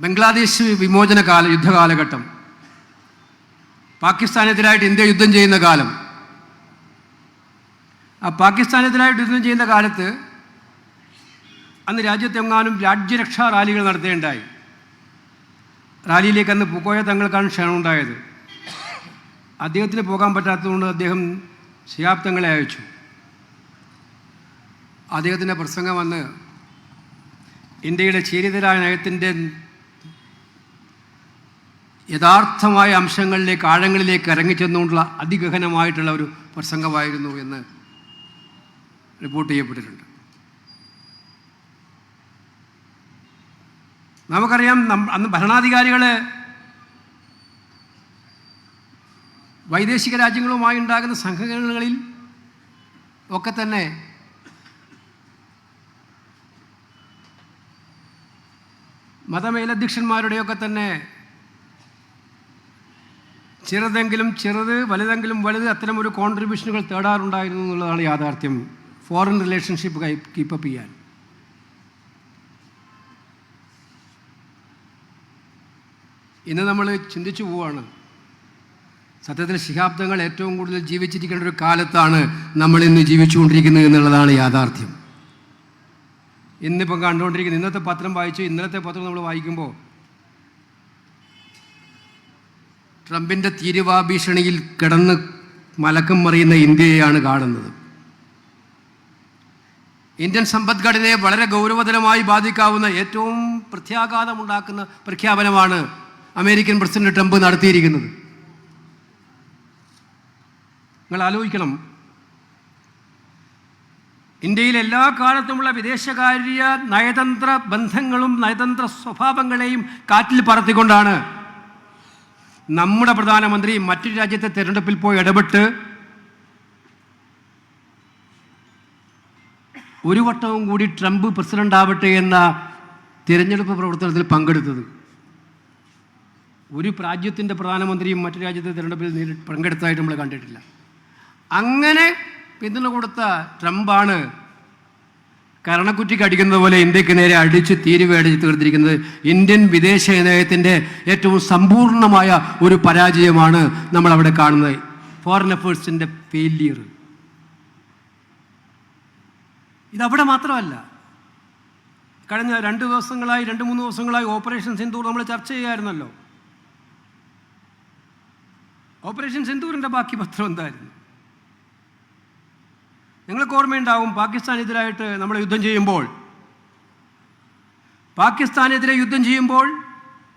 ബംഗ്ലാദേശ് വിമോചന കാല യുദ്ധകാലഘട്ടം. പാകിസ്ഥാനെതിരായിട്ട് ഇന്ത്യ യുദ്ധം ചെയ്യുന്ന കാലം. ആ പാകിസ്ഥാനെതിരായിട്ട് യുദ്ധം ചെയ്യുന്ന കാലത്ത് അന്ന് രാജ്യത്തെങ്ങാനും രാജ്യരക്ഷാ റാലികൾ നടത്തുകയുണ്ടായി റാലിയിലേക്ക് അന്ന് പൂക്കോയ തങ്ങൾക്കാണ് ക്ഷണമുണ്ടായത് അദ്ദേഹത്തിന് പോകാൻ പറ്റാത്തതുകൊണ്ട് അദ്ദേഹം ശിഹാബ് തങ്ങളെ അയച്ചു. അദ്ദേഹത്തിന്റെ പ്രസംഗം വന്ന് ഇന്ത്യയുടെ ചേരിതരായ നയത്തിന്റെ യഥാർത്ഥമായ അംശങ്ങളിലേക്ക് ആഴങ്ങളിലേക്ക് ഇറങ്ങിച്ചെന്നുകൊണ്ടുള്ള അതിഗഹനമായിട്ടുള്ള ഒരു പ്രസംഗമായിരുന്നു എന്ന് റിപ്പോർട്ട് ചെയ്യപ്പെട്ടിട്ടുണ്ട്. നമുക്കറിയാം അന്ന് ഭരണാധികാരികൾ വൈദേശിക രാജ്യങ്ങളുമായി ഉണ്ടാകുന്ന സംഘടനകളിൽ ഒക്കെ തന്നെ മതമേലധ്യക്ഷന്മാരുടെയൊക്കെ തന്നെ ചെറുതെങ്കിലും ചെറുത് വലുതെങ്കിലും വലുത് അത്തരം ഒരു കോൺട്രിബ്യൂഷനുകൾ തേടാറുണ്ടായിരുന്നു എന്നുള്ളതാണ് യാഥാർത്ഥ്യം. ഫോറിൻ റിലേഷൻഷിപ്പ് കീപ്പപ്പ് ചെയ്യാൻ. ഇന്ന് നമ്മൾ ചിന്തിച്ചു പോവാണ്. സത്യത്തിൽ ശിഹാബ്ദങ്ങൾ ഏറ്റവും കൂടുതൽ ജീവിച്ചിരിക്കേണ്ട ഒരു കാലത്താണ് നമ്മൾ ഇന്ന് ജീവിച്ചുകൊണ്ടിരിക്കുന്നത് എന്നുള്ളതാണ് യാഥാർത്ഥ്യം. ഇന്നിപ്പം കണ്ടുകൊണ്ടിരിക്കുന്നത് ഇന്നത്തെ പത്രം വായിച്ചു ഇന്നലത്തെ പത്രം നമ്മൾ വായിക്കുമ്പോൾ ട്രംപിന്റെ തീരുവാ ഭീഷണിയിൽ കിടന്ന് മലക്കം മറിയുന്ന ഇന്ത്യയെയാണ് കാണുന്നത്. ഇന്ത്യൻ സമ്പദ്ഘടനയെ വളരെ ഗൗരവതരമായി ബാധിക്കാവുന്ന ഏറ്റവും പ്രത്യാഘാതമുണ്ടാക്കുന്ന പ്രഖ്യാപനമാണ് അമേരിക്കൻ പ്രസിഡന്റ് ട്രംപ് നടത്തിയിരിക്കുന്നത്. നിങ്ങൾ ആലോചിക്കണം. ഇന്ത്യയിൽ എല്ലാ കാലത്തുമുള്ള വിദേശകാര്യ നയതന്ത്ര ബന്ധങ്ങളും നയതന്ത്ര സ്വഭാവങ്ങളെയും കാറ്റിൽ പറത്തിക്കൊണ്ടാണ് നമ്മുടെ പ്രധാനമന്ത്രി മറ്റൊരു രാജ്യത്തെ തിരഞ്ഞെടുപ്പിൽ പോയി ഇടപെട്ട് ഒരു വട്ടവും കൂടി ട്രംപ് പ്രസിഡന്റ് ആവട്ടെ എന്ന തിരഞ്ഞെടുപ്പ് പ്രവർത്തനത്തിൽ പങ്കെടുത്തത്. ഒരു രാജ്യത്തിന്റെ പ്രധാനമന്ത്രിയും മറ്റു രാജ്യത്തെ തിരഞ്ഞെടുപ്പിൽ പങ്കെടുത്തതായിട്ട് നമ്മൾ കണ്ടിട്ടില്ല. അങ്ങനെ പിന്തുണ കൊടുത്ത ട്രംപാണ് കരണക്കുറ്റിക്ക് അടിക്കുന്നത് പോലെ ഇന്ത്യയ്ക്ക് നേരെ അടിച്ച് തീരുവയടിച്ച് തീർത്തിരിക്കുന്നത് ഇന്ത്യൻ വിദേശ നയത്തിന്റെ ഏറ്റവും സമ്പൂർണമായ ഒരു പരാജയമാണ് നമ്മൾ അവിടെ കാണുന്നത്. ഫോറിൻ അഫേഴ്സിന്റെ ഫെയിലിയർ ഇതവിടെ മാത്രമല്ല. കഴിഞ്ഞ രണ്ട് ദിവസങ്ങളായി രണ്ട് മൂന്ന് ദിവസങ്ങളായി ഓപ്പറേഷൻ സിന്ദൂർ നമ്മൾ ചർച്ച ചെയ്യായിരുന്നല്ലോ. ഓപ്പറേഷൻ സിന്ദൂറിന്റെ ബാക്കി പത്രം എന്തായിരുന്നു? നിങ്ങൾക്ക് ഓർമ്മയുണ്ടാവും പാകിസ്ഥാനെതിരായിട്ട് നമ്മൾ യുദ്ധം ചെയ്യുമ്പോൾ. പാകിസ്ഥാനെതിരെ യുദ്ധം ചെയ്യുമ്പോൾ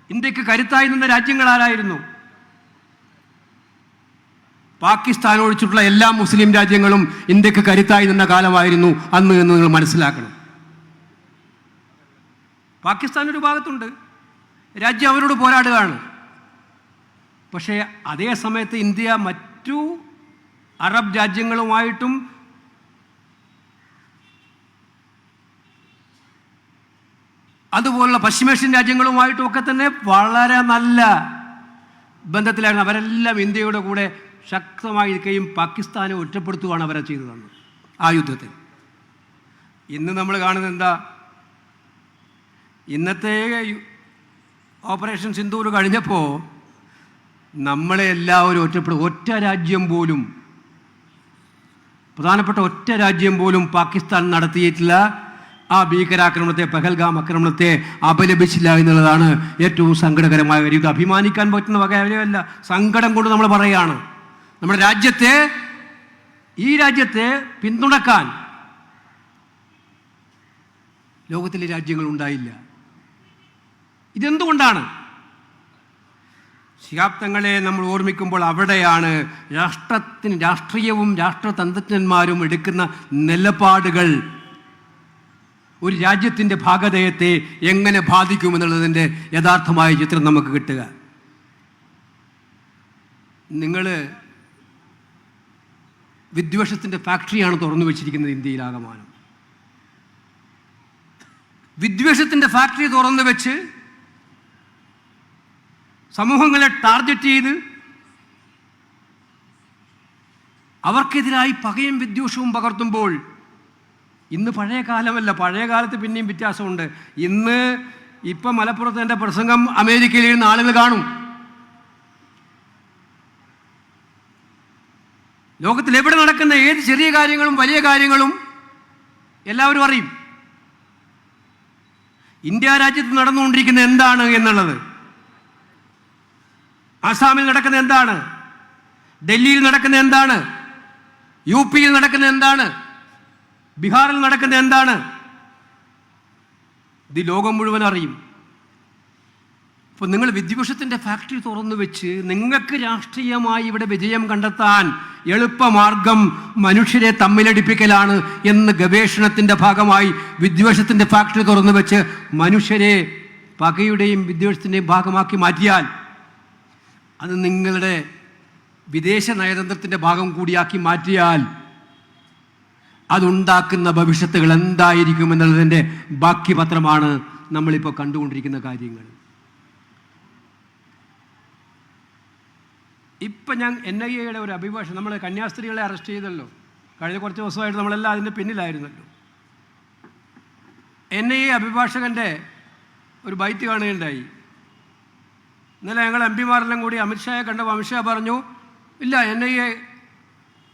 ഇന്ത്യയ്ക്ക് കരുത്തായി നിന്ന രാജ്യങ്ങൾ ആരായിരുന്നു? പാകിസ്ഥാൻ ഒഴിച്ചിട്ടുള്ള എല്ലാ മുസ്ലിം രാജ്യങ്ങളും ഇന്ത്യയ്ക്ക് കരുത്തായി നിന്ന കാലമായിരുന്നു അന്ന് എന്ന് നിങ്ങൾ മനസ്സിലാക്കണം. പാകിസ്ഥാൻ ഒരു ഭാഗത്തുണ്ട്. രാജ്യം അവരോട് പോരാടുകയാണ്. പക്ഷേ അതേ സമയത്ത് ഇന്ത്യ മറ്റു അറബ് രാജ്യങ്ങളുമായിട്ടും അതുപോലുള്ള പശ്ചിമേഷ്യൻ രാജ്യങ്ങളുമായിട്ടും ഒക്കെ തന്നെ വളരെ നല്ല ബന്ധത്തിലായിരുന്നു. അവരെല്ലാം ഇന്ത്യയുടെ കൂടെ ശക്തമായിരിക്കുകയും പാകിസ്ഥാനെ ഒറ്റപ്പെടുത്തുകയാണ് അവരെ ചെയ്തതെന്ന് ആ യുദ്ധത്തിൽ. ഇന്ന് നമ്മൾ കാണുന്നത് എന്താ? ഇന്നത്തെ ഓപ്പറേഷൻ സിന്ധൂർ കഴിഞ്ഞപ്പോൾ നമ്മളെ എല്ലാവരും ഒറ്റപ്പെടും ഒറ്റ രാജ്യം പോലും പ്രധാനപ്പെട്ട ഒറ്റ രാജ്യം പോലും പാകിസ്ഥാൻ നടത്തിയിട്ടില്ല. ആ ഭീകരാക്രമണത്തെ പെഹൽഗാം ആക്രമണത്തെ അപലപിച്ചില്ല എന്നുള്ളതാണ് ഏറ്റവും സങ്കടകരമായ ഒരു ഇത്. അഭിമാനിക്കാൻ പറ്റുന്ന വക കാര്യമല്ല സങ്കടം കൊണ്ട് നമ്മൾ പറയുകയാണ്. നമ്മുടെ രാജ്യത്തെ ഈ രാജ്യത്തെ പിന്തുണക്കാൻ ലോകത്തിലെ രാജ്യങ്ങൾ ഉണ്ടായില്ല. ഇതെന്തുകൊണ്ടാണ്? ശിഹാബ്ദങ്ങളെ നമ്മൾ ഓർമ്മിക്കുമ്പോൾ അവിടെയാണ് രാഷ്ട്രത്തിന് രാഷ്ട്രീയവും രാഷ്ട്രതന്ത്രജ്ഞന്മാരും എടുക്കുന്ന നിലപാടുകൾ. ഒരു രാജ്യത്തിന്റെ ഭാഗധേയത്തെ എങ്ങനെ ബാധിക്കുമെന്നുള്ളതിന്റെ യഥാർത്ഥമായ ചിത്രം നമുക്ക് കിട്ടുക. നിങ്ങൾ വിദ്വേഷത്തിന്റെ ഫാക്ടറിയാണ് തുറന്നു വെച്ചിരിക്കുന്നത് ഇന്ത്യയിലാകമാനം വിദ്വേഷത്തിന്റെ ഫാക്ടറി തുറന്നു വെച്ച് സമൂഹങ്ങളെ ടാർഗറ്റ് ചെയ്ത് അവർക്കെതിരായി പകയും വിദ്വേഷവും പകർത്തുമ്പോൾ ഇന്ന് പഴയ കാലമല്ല പഴയ കാലത്ത് പിന്നെയും വ്യത്യാസമുണ്ട്. ഇന്ന് ഇപ്പം മലപ്പുറത്ത് എന്റെ പ്രസംഗം അമേരിക്കയിൽ ഇരുന്ന് ആളുകൾ കാണും. ലോകത്തിൽ എവിടെ നടക്കുന്ന ഏത് ചെറിയ കാര്യങ്ങളും വലിയ കാര്യങ്ങളും എല്ലാവരും അറിയും. ഇന്ത്യ രാജ്യത്ത് നടന്നുകൊണ്ടിരിക്കുന്ന എന്താണ് എന്നുള്ളത്? ആസാമിൽ നടക്കുന്ന എന്താണ്? ഡൽഹിയിൽ നടക്കുന്ന എന്താണ്? യു പിയിൽ നടക്കുന്ന എന്താണ്? ബീഹാറിൽ നടക്കുന്നത് എന്താണ്? ഇത് ലോകം മുഴുവൻ അറിയും. അപ്പോൾ നിങ്ങൾ വിദ്വേഷത്തിന്റെ ഫാക്ടറി തുറന്നു വെച്ച് നിങ്ങൾക്ക് രാഷ്ട്രീയമായി ഇവിടെ വിജയം കണ്ടെത്താൻ എളുപ്പമാർഗം മനുഷ്യരെ തമ്മിലടിപ്പിക്കലാണ് എന്ന് ഗവേഷണത്തിന്റെ ഭാഗമായി വിദ്വേഷത്തിന്റെ ഫാക്ടറി തുറന്നു വെച്ച് മനുഷ്യരെ പകയുടെയും വിദ്വേഷത്തിന്റെയും ഭാഗമാക്കി മാറ്റിയാൽ അത് നിങ്ങളുടെ വിദേശ നയതന്ത്രത്തിന്റെ ഭാഗം കൂടിയാക്കി മാറ്റിയാൽ അതുണ്ടാക്കുന്ന ഭവിഷ്യത്തുകൾ എന്തായിരിക്കും എന്നുള്ളതിന്റെ ബാക്കി പത്രമാണ് നമ്മളിപ്പോൾ കണ്ടുകൊണ്ടിരിക്കുന്ന കാര്യങ്ങൾ. ഇപ്പം ഞാൻ എൻ ഐ എയുടെ ഒരു അഭിഭാഷണം നമ്മൾ കന്യാസ്ത്രീകളെ അറസ്റ്റ് ചെയ്തല്ലോ. കഴിഞ്ഞ കുറച്ച് ദിവസമായിട്ട് നമ്മളെല്ലാം അതിന്റെ പിന്നിലായിരുന്നല്ലോ. എൻ ഐ എ അഭിഭാഷകന്റെ ഒരു ബൈറ്റ് കാണുകയുണ്ടായി. ഇന്നലെ ഞങ്ങൾ എം പിമാരെല്ലാം കൂടി അമിത്ഷായെ കണ്ടപ്പോൾ അമിത്ഷാ പറഞ്ഞു ഇല്ല എൻ ഐ എ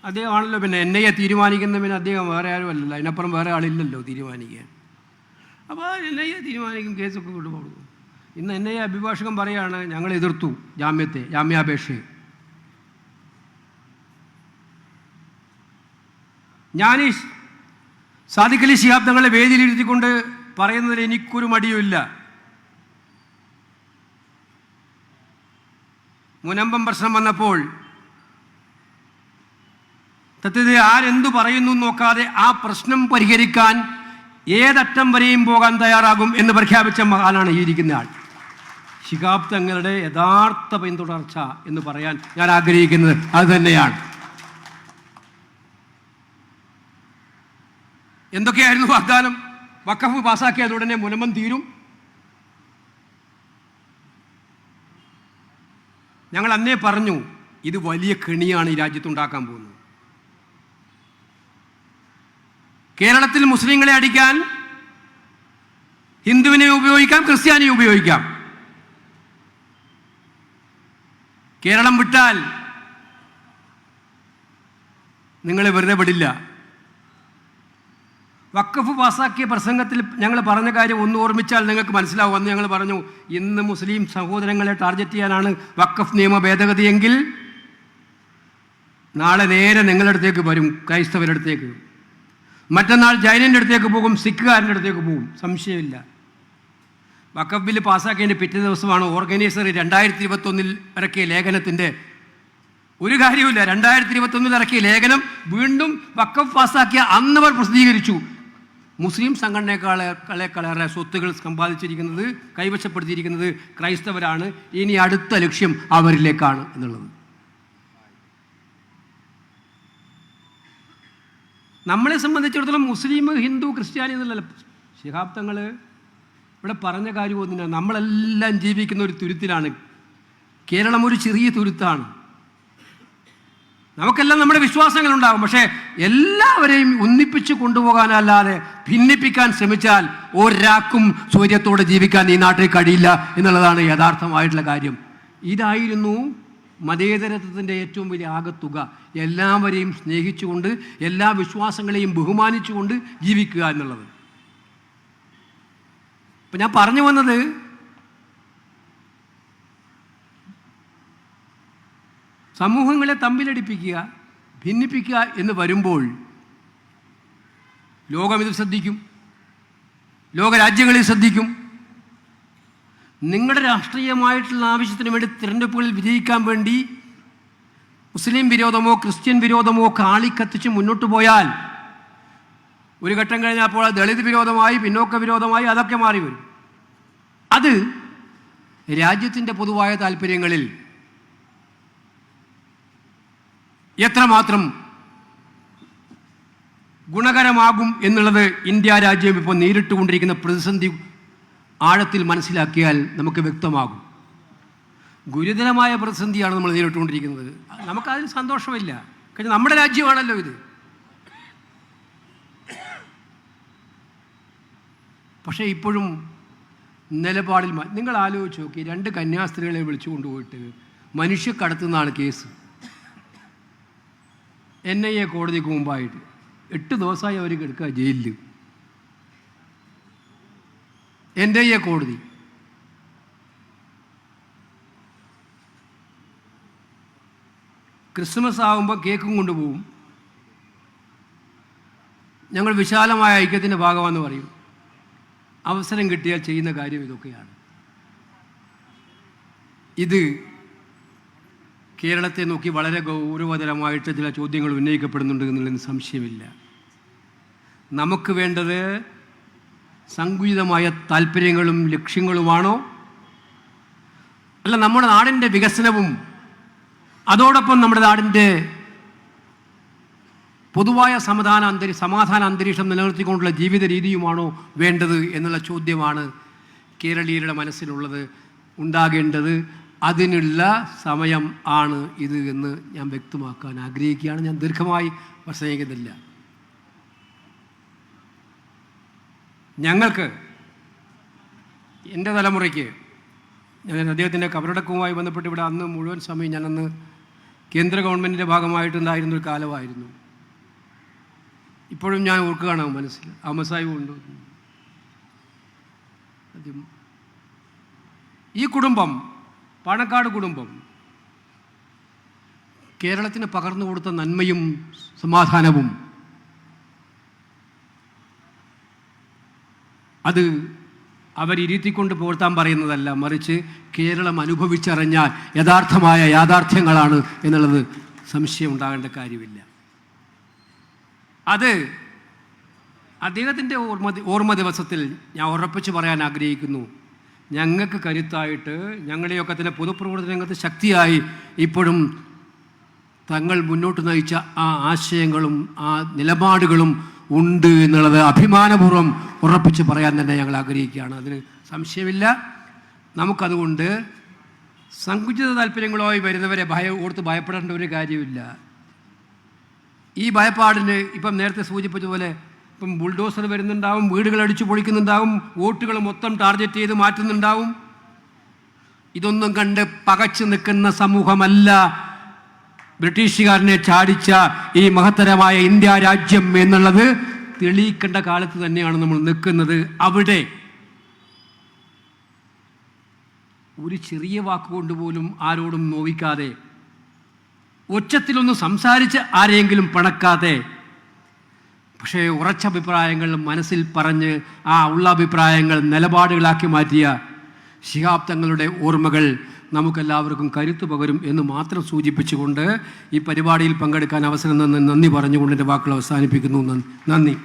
അദ്ദേഹമാണല്ലോ പിന്നെ എന്നെയെ തീരുമാനിക്കുന്ന പിന്നെ അദ്ദേഹം വേറെ ആരും അല്ലല്ലോ. അതിനപ്പുറം വേറെ ആളില്ലല്ലോ തീരുമാനിക്കാൻ. അപ്പോൾ എൻ ഐ എ തീരുമാനിക്കും കേസൊക്കെ കൊണ്ടുപോകും. ഇന്ന് എൻ ഐ എ അഭിഭാഷകൻ പറയാണ് ഞങ്ങൾ എതിർത്തു ജാമ്യത്തെ ജാമ്യാപേക്ഷയെ. ഞാൻ ഈ സാദിഖലി ശിഹാബ് തങ്ങളെ വേദിയിലിരുത്തിക്കൊണ്ട് പറയുന്നതിൽ എനിക്കൊരു മടിയുമില്ല മുനമ്പം പ്രശ്നം വന്നപ്പോൾ സത്യത്തിൽ ആരെന്തു പറയുന്നു നോക്കാതെ ആ പ്രശ്നം പരിഹരിക്കാൻ ഏതറ്റം വരെയും പോകാൻ തയ്യാറാകും എന്ന് പ്രഖ്യാപിച്ച മഹാനാണ് ഈ ഇരിക്കുന്ന ആൾ. ശിഹാബ് തങ്ങളുടെ യഥാർത്ഥ പിന്തുടർച്ച എന്ന് പറയാൻ ഞാൻ ആഗ്രഹിക്കുന്നത് അത് തന്നെയാണ്. എന്തൊക്കെയായിരുന്നു വാഗ്ദാനം? വക്കഫ് പാസ്സാക്കിയത് ഉടനെ മുനമം തീരും. ഞങ്ങൾ അന്നേ പറഞ്ഞു ഇത് വലിയ കെണിയാണ് ഈ രാജ്യത്തുണ്ടാക്കാൻ പോകുന്നത്. കേരളത്തിൽ മുസ്ലിങ്ങളെ അടിക്കാൻ ഹിന്ദുവിനെ ഉപയോഗിക്കാം ക്രിസ്ത്യാനിയെ ഉപയോഗിക്കാം. കേരളം വിട്ടാൽ നിങ്ങളെ വെറുതെ വിടില്ല. വക്കഫ് പാസാക്കിയ പ്രസംഗത്തിൽ ഞങ്ങൾ പറഞ്ഞ കാര്യം ഒന്ന് ഓർമ്മിച്ചാൽ നിങ്ങൾക്ക് മനസ്സിലാവും. എന്ന് ഞങ്ങൾ പറഞ്ഞു ഇന്ന് മുസ്ലിം സഹോദരങ്ങളെ ടാർഗറ്റ് ചെയ്യാനാണ് വക്കഫ് നിയമ ഭേദഗതിയെങ്കിൽ നാളെ നേരെ നിങ്ങളുടെ അടുത്തേക്ക് വരും ക്രൈസ്തവരുടെ അടുത്തേക്ക്. മറ്റന്നാൾ ജൈനന്റെ അടുത്തേക്ക് പോകും സിഖുകാരന്റെ അടുത്തേക്ക് പോകും. സംശയമില്ല. വക്കഫ് ബില്ല് പാസ്സാക്കിയതിന്റെ പിറ്റേ ദിവസമാണ് ഓർഗനൈസർ രണ്ടായിരത്തി ഇരുപത്തൊന്നിൽ ഇറക്കിയ ലേഖനത്തിന്റെ ഒരു കാര്യവുമില്ല. രണ്ടായിരത്തി ഇരുപത്തൊന്നിൽ ഇറക്കിയ ലേഖനം വീണ്ടും വക്കഫ് പാസ്സാക്കിയ അന്നവർ പ്രസിദ്ധീകരിച്ചു. മുസ്ലിം സംഘടനകളെക്കാളേറെ സ്വത്തുകൾ സമ്പാദിച്ചിരിക്കുന്നത് കൈവശപ്പെടുത്തിയിരിക്കുന്നത് ക്രൈസ്തവരാണ്. ഇനി അടുത്ത ലക്ഷ്യം അവരിലേക്കാണ് എന്നുള്ളത്. നമ്മളെ സംബന്ധിച്ചിടത്തോളം മുസ്ലിം ഹിന്ദു ക്രിസ്ത്യാനി എന്നുള്ള ശിഹാബ്ദങ്ങൾ ഇവിടെ പറഞ്ഞ കാര്യം ഒന്നിനാ നമ്മളെല്ലാം ജീവിക്കുന്ന ഒരു തുരുത്തിലാണ്. കേരളം ഒരു ചെറിയ തുരുത്താണ്. നമുക്കെല്ലാം നമ്മുടെ വിശ്വാസങ്ങളുണ്ടാകും പക്ഷേ എല്ലാവരെയും ഒന്നിപ്പിച്ച് കൊണ്ടുപോകാനല്ലാതെ ഭിന്നിപ്പിക്കാൻ ശ്രമിച്ചാൽ ഒരാൾക്കും സൂര്യത്തോടെ ജീവിക്കാൻ ഈ നാട്ടിൽ കഴിയില്ല എന്നുള്ളതാണ് യഥാർത്ഥമായിട്ടുള്ള കാര്യം. ഇതായിരുന്നു മതേതരത്വത്തിന്റെ ഏറ്റവും വലിയ ആകത്തുക എല്ലാവരെയും സ്നേഹിച്ചുകൊണ്ട് എല്ലാ വിശ്വാസങ്ങളെയും ബഹുമാനിച്ചുകൊണ്ട് ജീവിക്കുക എന്നുള്ളത്. ഇപ്പം ഞാൻ പറഞ്ഞു വന്നത് സമൂഹങ്ങളെ തമ്മിലടിപ്പിക്കുക ഭിന്നിപ്പിക്കുക എന്ന് വരുമ്പോൾ ലോകം ഇത് ശ്രദ്ധിക്കും ലോകരാജ്യങ്ങളിൽ ശ്രദ്ധിക്കും നിങ്ങളുടെ രാഷ്ട്രീയമായിട്ടുള്ള ആവശ്യത്തിന് വേണ്ടി തിരഞ്ഞെടുപ്പുകളിൽ വിജയിക്കാൻ വേണ്ടി മുസ്ലിം വിരോധമോ ക്രിസ്ത്യൻ വിരോധമോ കാളി കത്തിച്ച് മുന്നോട്ട് പോയാൽ ഒരു ഘട്ടം കഴിഞ്ഞപ്പോൾ ദളിത് വിരോധമായി പിന്നോക്ക വിരോധമായി അതൊക്കെ മാറി വരും. അത് രാജ്യത്തിന്റെ പൊതുവായ താല്പര്യങ്ങളിൽ എത്രമാത്രം ഗുണകരമാകും എന്നുള്ളത് ഇന്ത്യ രാജ്യം ഇപ്പോൾ നേരിട്ടുകൊണ്ടിരിക്കുന്ന പ്രതിസന്ധി ആഴത്തിൽ മനസ്സിലാക്കിയാൽ നമുക്ക് വ്യക്തമാകും. ഗുരുതരമായ പ്രതിസന്ധിയാണ് നമ്മൾ നേരിട്ടുകൊണ്ടിരിക്കുന്നത്. നമുക്കതിന് സന്തോഷമില്ല. കാരണം നമ്മുടെ രാജ്യമാണല്ലോ ഇത്. പക്ഷേ ഇപ്പോഴും നിലപാടിൽ നിങ്ങൾ ആലോചിച്ച് നോക്കി രണ്ട് കന്യാസ്ത്രീകളെ വിളിച്ചു കൊണ്ടുപോയിട്ട് മനുഷ്യക്കടത്തുനിന്നാണ് കേസ്. എൻ ഐ എ കോടതിക്ക് മുമ്പായിട്ട് എട്ട് ദിവസമായി അവർ കിടക്കുക ജയിലിൽ എൻ ഐ കോടതി. ക്രിസ്മസ് ആകുമ്പോൾ കേക്കും കൊണ്ടുപോകും ഞങ്ങൾ വിശാലമായ ഐക്യത്തിന്റെ ഭാഗമാണെന്ന് പറയും. അവസരം കിട്ടിയാൽ ചെയ്യുന്ന കാര്യം ഇതൊക്കെയാണ്. ഇത് കേരളത്തെ നോക്കി വളരെ ഗൗരവതരമായിട്ട് ചില ചോദ്യങ്ങൾ ഉന്നയിക്കപ്പെടുന്നുണ്ട് എന്നുള്ളതിന് സംശയമില്ല. നമുക്ക് വേണ്ടത് സങ്കുചിതമായ താല്പര്യങ്ങളും ലക്ഷ്യങ്ങളുമാണോ? അല്ല നമ്മുടെ നാടിന്റെ വികസനവും അതോടൊപ്പം നമ്മുടെ നാടിന്റെ പൊതുവായ സമാധാന അന്തരി സമാധാന അന്തരീക്ഷം നിലനിർത്തിക്കൊണ്ടുള്ള ജീവിത രീതിയുമാണോ വേണ്ടത് എന്നുള്ള ചോദ്യമാണ് കേരളീയരുടെ മനസ്സിലുള്ളത് ഉണ്ടാകേണ്ടത്. അതിനുള്ള സമയം ആണ് ഇത് എന്ന് ഞാൻ വ്യക്തമാക്കാൻ ആഗ്രഹിക്കുകയാണ്. ഞാൻ ദീർഘമായി പ്രസംഗിക്കുന്നില്ല. ഞങ്ങൾക്ക് എന്റെ തലമുറയ്ക്ക് ഞാൻ അദ്ദേഹത്തിന്റെ കബറടക്കവുമായി ബന്ധപ്പെട്ട് ഇവിടെ അന്ന് മുഴുവൻ സമയം ഞാനന്ന് കേന്ദ്ര ഗവൺമെന്റിന്റെ ഭാഗമായിട്ടുണ്ടായിരുന്ന ഒരു കാലമായിരുന്നു. ഇപ്പോഴും ഞാൻ ഓർക്കുകയാണ് മനസ്സിൽ. അമസായും ഉണ്ട്. ഈ കുടുംബം പാണക്കാട് കുടുംബം കേരളത്തിന് പകർന്നു കൊടുത്ത നന്മയും സമാധാനവും അത് അവരിരുത്തിക്കൊണ്ട് പോർത്താൻ പറയുന്നതല്ല മറിച്ച് കേരളം അനുഭവിച്ചറിഞ്ഞാൽ യഥാർത്ഥമായ യാഥാർത്ഥ്യങ്ങളാണ് എന്നുള്ളത് സംശയം ഉണ്ടാകേണ്ട കാര്യമില്ല. അത് അദ്ദേഹത്തിന്റെ ഓർമ്മ ഓർമ്മ ദിവസത്തിൽ ഞാൻ ഉറപ്പിച്ച് പറയാൻ ആഗ്രഹിക്കുന്നു. ഞങ്ങൾക്ക് കരുത്തായിട്ട് ഞങ്ങളുടെയൊക്കെ തന്നെ പൊതുപ്രവർത്തന രംഗത്ത് ശക്തിയായി ഇപ്പോഴും തങ്ങൾ മുന്നോട്ട് നയിച്ച ആ ആശയങ്ങളും ആ നിലപാടുകളും ഉണ്ട് എന്നുള്ളത് അഭിമാനപൂർവം ഉറപ്പിച്ച് പറയാൻ തന്നെ ഞങ്ങൾ ആഗ്രഹിക്കുകയാണ്. അതിന് സംശയമില്ല. നമുക്കതുകൊണ്ട് സങ്കുചിത താല്പര്യങ്ങളുമായി വരുന്നവരെ ഭയ ഓർത്ത് ഭയപ്പെടേണ്ട ഒരു കാര്യമില്ല ഈ ഭയപ്പാടിന് ഇപ്പം നേരത്തെ സൂചിപ്പിച്ചതുപോലെ ഇപ്പം ബുൾഡോസർ വരുന്നുണ്ടാവും വീടുകൾ അടിച്ചു പൊളിക്കുന്നുണ്ടാവും വോട്ടുകൾ മൊത്തം ടാർഗറ്റ് ചെയ്ത് മാറ്റുന്നുണ്ടാവും. ഇതൊന്നും കണ്ട് പകച്ചു നിൽക്കുന്ന സമൂഹമല്ല. ബ്രിട്ടീഷുകാരനെ ചാടിച്ച ഈ മഹത്തരമായ ഇന്ത്യ രാജ്യം എന്നുള്ളത് തെളിയിക്കേണ്ട കാലത്ത് തന്നെയാണ് നമ്മൾ നിൽക്കുന്നത്. അവിടെ ഒരു ചെറിയ വാക്കുകൊണ്ട് പോലും ആരോടും നോവിക്കാതെ ഒച്ചത്തിലൊന്ന് സംസാരിച്ച് ആരെയെങ്കിലും പണക്കാതെ പക്ഷേ ഉറച്ച അഭിപ്രായങ്ങൾ മനസ്സിൽ പറഞ്ഞ് ആ ഉള്ള അഭിപ്രായങ്ങൾ നിലപാടുകളാക്കി മാറ്റിയ ശിഹാബ് തങ്ങളുടെ ഓർമ്മകൾ നമുക്കെല്ലാവർക്കും കരുത്തു പകരും എന്ന് മാത്രം സൂചിപ്പിച്ചുകൊണ്ട് ഈ പരിപാടിയിൽ പങ്കെടുക്കാൻ അവസരം നന്ദി പറഞ്ഞുകൊണ്ട് എന്റെ വാക്കുകൾ അവസാനിപ്പിക്കുന്നു. നന്ദി.